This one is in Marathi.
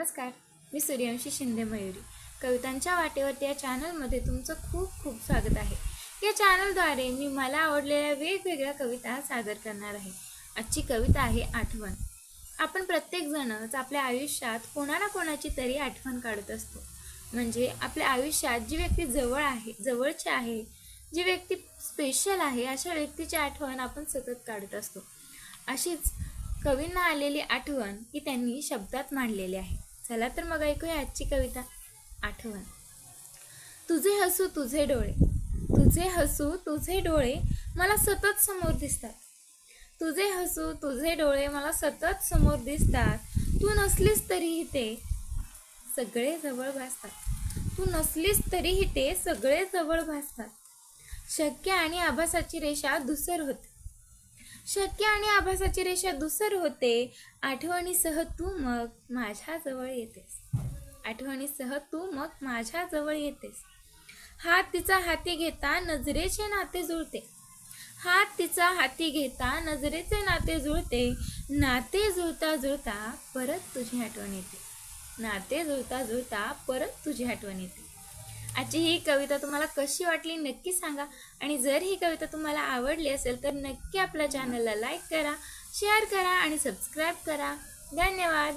नमस्कार मी सूर्यवंशी शिंदे मयुरी. कवितांच्या वाटेवरती या चॅनलमध्ये तुमचं खूप खूप स्वागत आहे. या चॅनलद्वारे मी मला आवडलेल्या वेगवेगळ्या कविता सादर करणार आहे. आजची कविता आहे आठवण. आपण प्रत्येकजणच आपल्या आयुष्यात कोणा ना कोणाची तरी आठवण काढत असतो. म्हणजे आपल्या आयुष्यात जी व्यक्ती जवळ आहे जवळची आहे जी व्यक्ती स्पेशल आहे अशा व्यक्तीची आठवण आपण सतत काढत असतो. अशीच कवींना आलेली आठवण ही त्यांनी शब्दात मांडलेली आहे. चला तर मग ऐकूया आजची कविता. आठवण. तुझे हसू तुझे डोळे. तुझे हसू तुझे डोळे मला सतत समोर दिसतात. तुझे हसू तुझे डोळे मला सतत समोर दिसतात. तू नसलीस तरीही ते सगळे जवळ भासतात. तू नसलीस तरीही ते सगळे जवळ भासतात. शक्य आणि आभासाची रेषा दुसर होते. शक्य आणि आभासाची रेषा दुसर होते. आठवणीसह तू मग माझ्याजवळ येतेस. आठवणीसह तू मग माझ्याजवळ येतेस. हात तिचा हाती घेता नजरेचे नाते जुळते. हात तिचा हाती घेता नजरेचे नाते जुळते. नाते जुळता जुळता परत तुझी आठवण येते. नाते जुळता जुळता परत तुझी आठवण येते. आजची ही कविता तुम्हाला कशी वाटली नक्की सांगा. आणि जर ही कविता तुम्हाला आवडली असेल तर नक्की आपल्या चॅनलला लाईक करा शेअर करा आणि सबस्क्राईब करा. धन्यवाद.